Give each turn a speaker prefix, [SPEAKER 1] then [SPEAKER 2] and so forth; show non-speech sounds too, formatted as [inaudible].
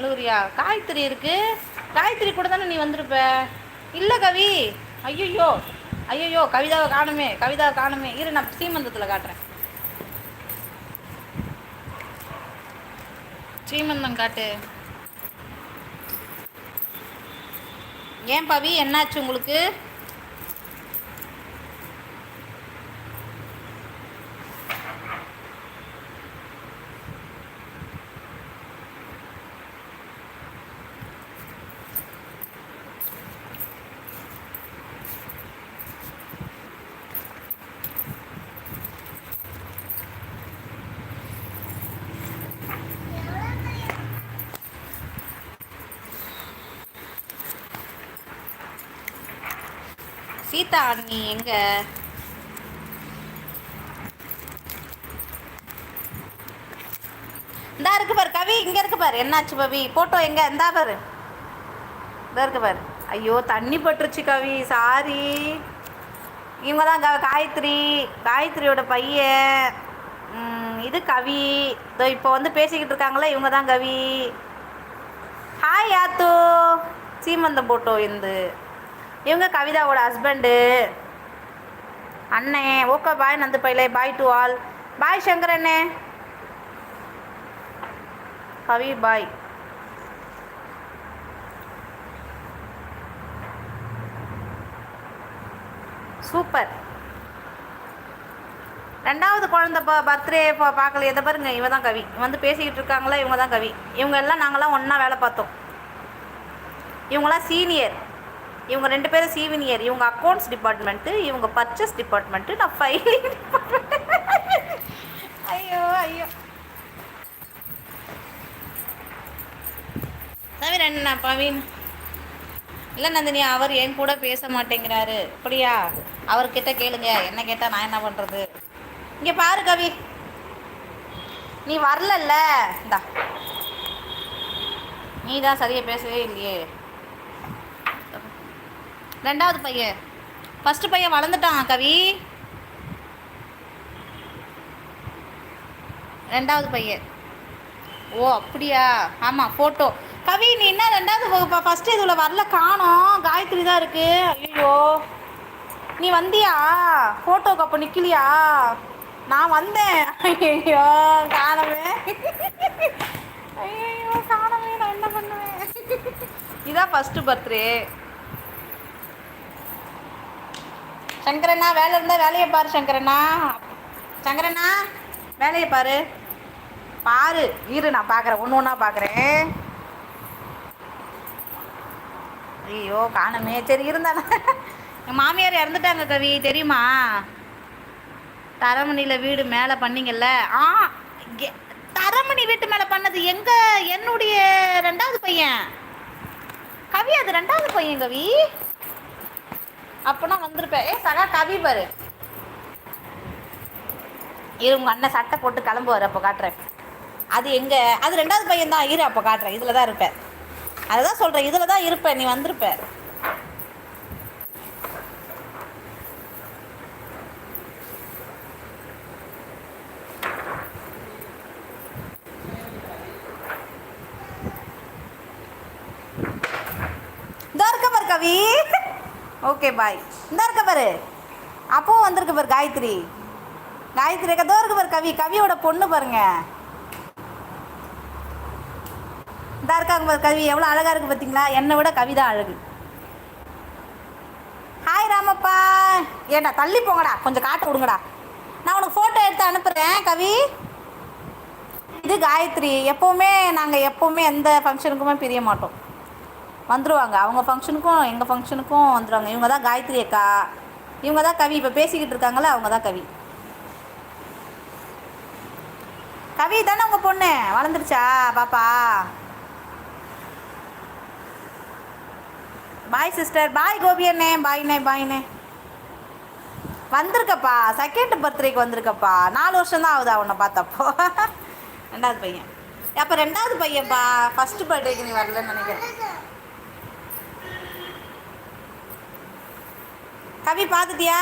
[SPEAKER 1] அழுகுறியா? காயத்ரி இருக்கு. காயத்ரி கூட தானே நீ வந்திருப்ப? இல்லை கவி. ஐயோ ஐயோ கவிதாவை காணுமே கவிதாவை காணுமே. இரு நான் சீமந்தத்தில் காட்டுறேன். சீமந்தம் காட்டு. ஏன் பவி என்னாச்சு உங்களுக்கு? சீதா நீ எங்க? இந்தா இருக்கு பாரு கவி இங்க இருக்கு பாரு. என்னாச்சு பவி? போட்டோ எங்க? இந்தா பாரு. இதா இருக்கு பாரு. ஐயோ தண்ணி பட்டுருச்சு கவி. சாரி இவங்க தான் க- காயத்ரி. காயத்ரியோட பையன். இது கவி. இதோ இப்போ வந்து பேசிக்கிட்டு இருக்காங்களே இவங்க தான் கவி. ஹாய் யாத்து சீமந்தம் போட்டோ இந்து இவங்க கவிதாவோட ஹஸ்பண்டு அண்ணே okay bye Nandu பையலே bye to all bye Shankar அண்ணே. கவி பாய் சூப்பர் ரெண்டாவது குழந்தை ப பர்த்டே இப்போ பார்க்கல. எதை பாருங்க இவ தான் கவி வந்து பேசிக்கிட்டு இருக்காங்களா இவங்க தான் கவி. இவங்க எல்லாம் நாங்களாம் ஒன்றா வேலை பார்த்தோம். இவங்களாம் சீனியர் இவங்க ரெண்டு பேரும் சீவினியர் இவங்க அக்கௌண்ட்ஸ் டிபார்ட்மெண்ட்டு இவங்க பர்ச்சேஸ் டிபார்ட்மெண்ட்டு நான் ஃபைலிங் ஐயோ ஐயோ. தவிர என்ன பவீன்? இல்லை நந்தினி அவர் என் கூட பேச மாட்டேங்கிறாரு. அப்படியா? அவர்கிட்ட கேளுங்க. என்ன கேட்டால் நான் என்ன பண்ணுறது இங்கே பாரு கவி. நீ வரலல்ல. இந்தா. நீ தான் சரியாக பேசவே இல்லையே. ரெண்டாவது பையன். ஃபஸ்ட்டு பையன் வளர்ந்துட்டான் கவி. ரெண்டாவது பையன். ஓ அப்படியா? ஆமாம் ஃபோட்டோ கவி நீ என்ன ரெண்டாவது ஃபஸ்ட்டு இதில் வரல காணோம். காயத்ரி தான் இருக்கு. ஐயோ நீ வந்தியா? ஃபோட்டோக்கு அப்போ நிற்கலையா நான் வந்தேன். ஐயோ காணவே ஐயோ காணவே நான் என்ன பண்ணுவேன்? இதான் ஃபஸ்ட்டு பர்த்டே சங்கரண்ணா வேலை இருந்தால் வேலையை பாரு சங்கரண்ணா. சங்கரண்ணா வேலையை பாரு. பாரு இரு நான் பார்க்குறேன் ஒன்று ஒன்றா பார்க்குறேன் ஐயோ காணமே. சரி இருந்தாலும் என் மாமியார் இறந்துட்டாங்க கவி. தெரியுமா? தரமணியில் வீடு மேலே பண்ணிங்கல்ல? ஆ தரமணி வீட்டு மேலே பண்ணது எங்கள் என்னுடைய ரெண்டாவது பையன். கவி அது ரெண்டாவது பையன் கவி. அப்போனா வந்திருப்பேன். ஏ சகா கவி பாரு. இரு உங்கள் அண்ணன் சட்டை போட்டு கிளம்புவார் அப்போ காட்டுறேன். அது எங்க அது ரெண்டாவது பையன் தான் இரு அப்போ காட்டுறேன். இதில் தான் இருப்பேன். அதை தான் சொல்கிறேன் இதில் தான் இருப்பேன். நீ வந்திருப்ப. இந்த இருக்க பாரு கவி. ஓகே பாய் இந்த இருக்க பாரு. அப்பவும் வந்திருக்கு பாரு காயத்ரி. காயத்ரி கதோ இருக்கு பாரு கவி. கவியோட பொண்ணு பாருங்க. இந்த இருக்காங்க பாரு கவி. எவ்வளோ அழகாக இருக்கு பார்த்தீங்களா என்னை விட கவி தான் அழகு. ஹாய் ராமப்பா. ஏண்டா தள்ளி போங்கடா. கொஞ்சம் காட்டு விடுங்கடா நான் உனக்கு ஃபோட்டோ எடுத்து அனுப்புகிறேன் கவி. இது காயத்ரி. எப்போவுமே நாங்கள் எப்போவுமே எந்த ஃபங்க்ஷனுக்குமே பிரிய மாட்டோம். வந்துடுவாங்க அவங்க ஃபங்க்ஷனுக்கும் எங்கள் ஃபங்க்ஷனுக்கும் வந்துருவாங்க. இவங்க தான் காயத்ரி அக்கா. இவங்க தான் கவி. இப்போ பேசிக்கிட்டு இருக்காங்களே அவங்க தான் கவி. கவி தானே உங்கள் பொண்ணு? வளர்ந்துருச்சா? பாப்பா. பாய் சிஸ்டர் பாய் கோபி அண்ணே. பாய்ண்ணே பாய்ண்ணே வந்திருக்கப்பா. செகண்ட் பர்த்டேக்கு வந்திருக்கப்பா. நாலு வருஷம் தான் ஆகுதா உன்னை பார்த்தப்போ. [laughs] ரெண்டாவது பையன். அப்போ ரெண்டாவது பையன்ப்பா ஃபஸ்ட்டு பர்த்டேக்கு நீ வரலன்னு நினைக்கிறேன். கவி பார்த்துட்டியா